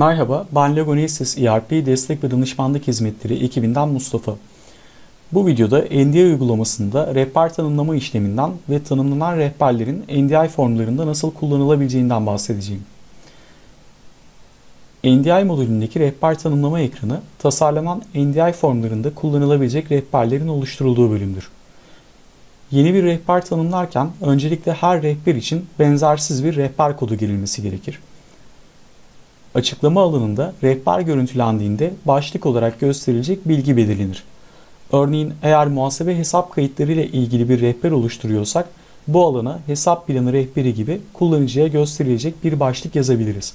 Merhaba, ben Legonesis ERP Destek ve Danışmanlık Hizmetleri ekibinden Mustafa. Bu videoda NDI uygulamasında rehber tanımlama işleminden ve tanımlanan rehberlerin NDI formlarında nasıl kullanılabileceğinden bahsedeceğim. NDI modülündeki rehber tanımlama ekranı, tasarlanan NDI formlarında kullanılabilecek rehberlerin oluşturulduğu bölümdür. Yeni bir rehber tanımlarken öncelikle her rehber için benzersiz bir rehber kodu girilmesi gerekir. Açıklama alanında rehber görüntülendiğinde başlık olarak gösterilecek bilgi belirlenir. Örneğin eğer muhasebe hesap kayıtları ile ilgili bir rehber oluşturuyorsak bu alana hesap planı rehberi gibi kullanıcıya gösterilecek bir başlık yazabiliriz.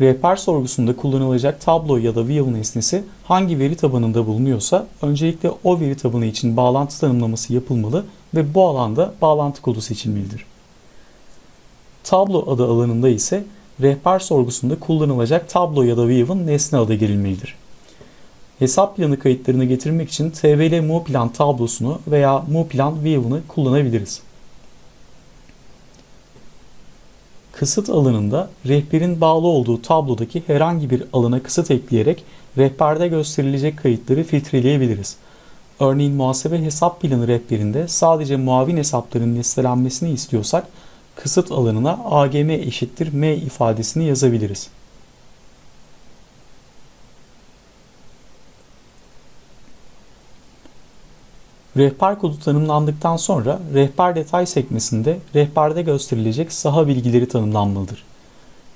Rehber sorgusunda kullanılacak tablo ya da view nesnesi hangi veri tabanında bulunuyorsa öncelikle o veri tabanı için bağlantı tanımlaması yapılmalı ve bu alanda bağlantı kodu seçilmelidir. Tablo adı alanında ise rehber sorgusunda kullanılacak tablo ya da view'ın nesne adı girilmelidir. Hesap planı kayıtlarını getirmek için TBL Mu Plan tablosunu veya Mu Plan view'ını kullanabiliriz. Kısıt alanında rehberin bağlı olduğu tablodaki herhangi bir alana kısıt ekleyerek rehberde gösterilecek kayıtları filtreleyebiliriz. Örneğin muhasebe hesap planı rehberinde sadece muavin hesapların listelenmesini istiyorsak kısıt alanına AGM eşittir M ifadesini yazabiliriz. Rehber kodu tanımlandıktan sonra rehber detay sekmesinde rehberde gösterilecek saha bilgileri tanımlanmalıdır.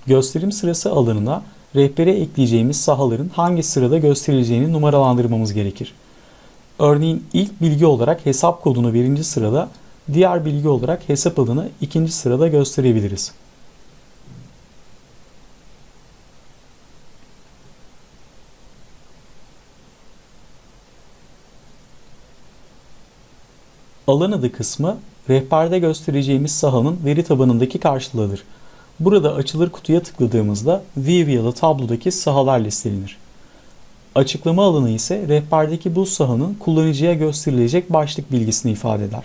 Gösterim sırası alanına rehbere ekleyeceğimiz sahaların hangi sırada gösterileceğini numaralandırmamız gerekir. Örneğin ilk bilgi olarak hesap kodunu birinci sırada, diğer bilgi olarak hesap adını ikinci sırada gösterebiliriz. Alan adı kısmı rehberde göstereceğimiz sahanın veri tabanındaki karşılığıdır. Burada açılır kutuya tıkladığımızda view tablodaki sahalar listelenir. Açıklama alanı ise rehberdeki bu sahanın kullanıcıya gösterilecek başlık bilgisini ifade eder.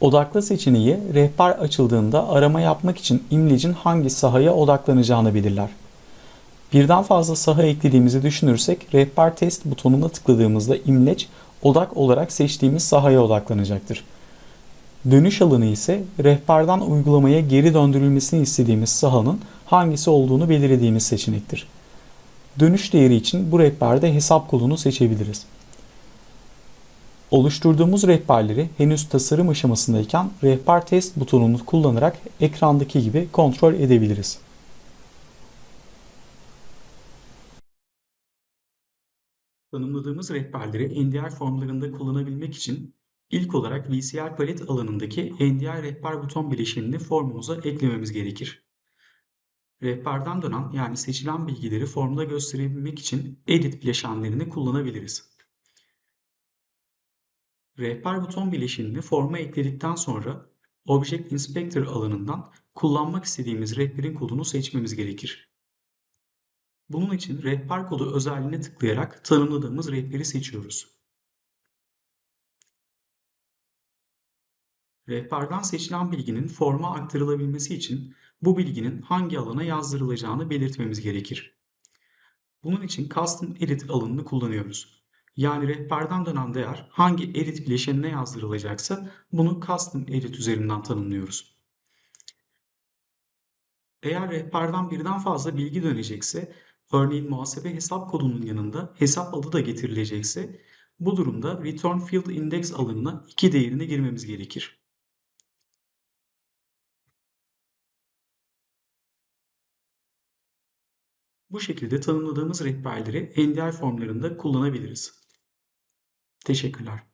Odakla seçeneği rehber açıldığında arama yapmak için imlecin hangi sahaya odaklanacağını belirler. Birden fazla saha eklediğimizi düşünürsek rehber test butonuna tıkladığımızda imleç odak olarak seçtiğimiz sahaya odaklanacaktır. Dönüş alanı ise rehberden uygulamaya geri döndürülmesini istediğimiz sahanın hangisi olduğunu belirlediğimiz seçenektir. Dönüş değeri için bu rehberde hesap kodunu seçebiliriz. Oluşturduğumuz rehberleri henüz tasarım aşamasındayken rehber test butonunu kullanarak ekrandaki gibi kontrol edebiliriz. Tanımladığımız rehberleri NDR formlarında kullanabilmek için ilk olarak VCR palet alanındaki NDR rehber buton bileşenini formumuza eklememiz gerekir. Rehberden dönen yani seçilen bilgileri formda gösterebilmek için edit bileşenlerini kullanabiliriz. Rehber buton bileşenini forma ekledikten sonra Object Inspector alanından kullanmak istediğimiz rehberin kodunu seçmemiz gerekir. Bunun için rehber kodu özelliğine tıklayarak tanımladığımız rehberi seçiyoruz. Rehberden seçilen bilginin forma aktarılabilmesi için bu bilginin hangi alana yazdırılacağını belirtmemiz gerekir. Bunun için Custom Edit alanını kullanıyoruz. Yani rehberden dönen değer hangi edit bileşenine yazdırılacaksa bunu Custom Edit üzerinden tanımlıyoruz. Eğer rehberden birden fazla bilgi dönecekse Örneğin muhasebe hesap kodunun yanında hesap adı da getirilecekse bu durumda Return Field Index alanına 2 değerini girmemiz gerekir. Bu şekilde tanımladığımız rehberleri NDR formlarında kullanabiliriz. Teşekkürler.